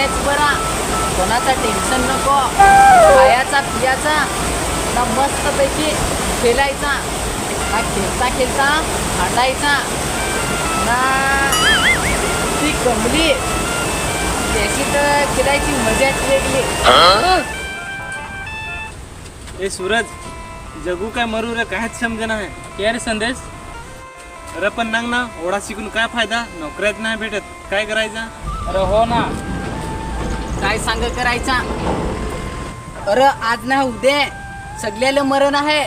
तेच बरा. कोणाचा टेन्शन नको. खायाचा पियाचा. ना मस्त पैकी खेळायचा ना खेळता खेळता हाडायचा. ना. ती कमली. त्याची तर खेळायची मजाच वेगळी. ए सूरज जगू काय मरू रे काहीच समजेना आहे क्या रे संदेश? अरे पण नांग ना ओढा शिकून काय फायदा? नोकऱ्यात नाही भेटत. काय करायचा? अरे हो ना. काय सांग करायचा? अरे आज ना उद्या सगळ्याला मरण आहे.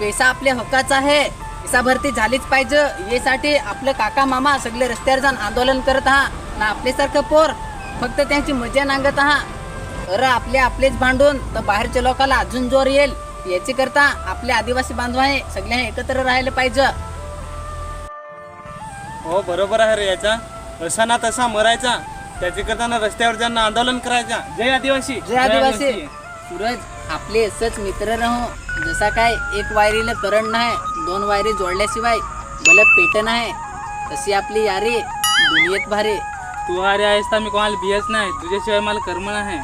पैसा आपल्या हक्काचा आहे. पैसा भरती झालीच पाहिजे. यासाठी आपलं काका मामा सगळे रस्त्यावर जाऊन आंदोलन करत आहा ना आपल्यासारखं पोर. फक्त त्यांची मजा नांगत आहा अरे आपले आपलेच भांडून. तर बाहेरच्या लोकांना अजून जोर येईल. याची करता आपले आदिवासी बांधव आहे. सगळ्या एकत्र राहायला पाहिजे. हो बरोबर आहे रे याचा. तसा ना तसा मरायचा. त्याचे करताना रस्त्यावर जाणं आंदोलन करायचा जय आदिवासी. जय आदिवासी. सूरज आपले असंच मित्र राहू. जसा काय एक वायरीला करंट नाही दोन वायरी जोडल्याशिवाय बलब पेट नाही तशी आपली यारी दुनियेत भारी. तू अरे आहेस तर मी कोणाला बियच नाही तुझ्याशिवाय मला कर्म नाही.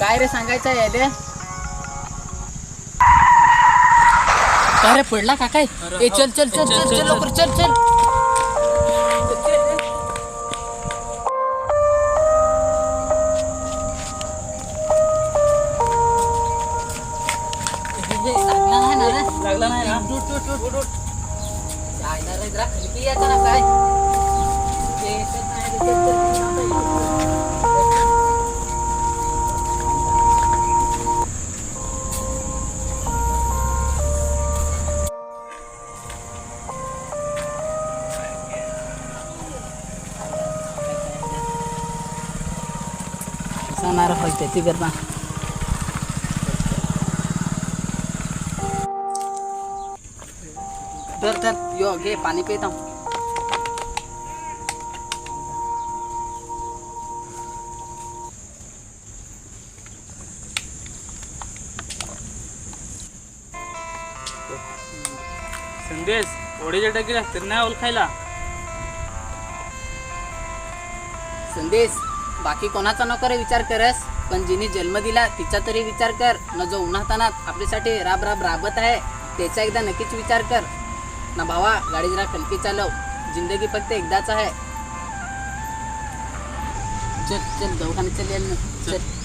काय रे सांगायचं याले काय रे पडला का काय? ए चल चल चल चल चल लवकर चल चल. लागला नाही ना रे. लागला नाही ना? उठ, उठ, उठ, उठ, उठ. जायला रे जरा खाली यायचं ना काय? जाणार होय त्याची गरबा तर तर यो घे पाणी पिता संदेश ओढीच्या टकीला तर नाही ओळखायला संदेश. बाकी कोणाचा नको विचार करस पण जिने जन्म दिला तिचा तरी विचार कर. न जो उन्हातानात आपल्यासाठी राब राब राबत आहे त्याचा एकदा नक्कीच विचार कर. ना भावा गाडी जरा कलकी चालव. जिंदगी फक्त एकदाच आहे. चल चल दवाखान्यात चल याल चल.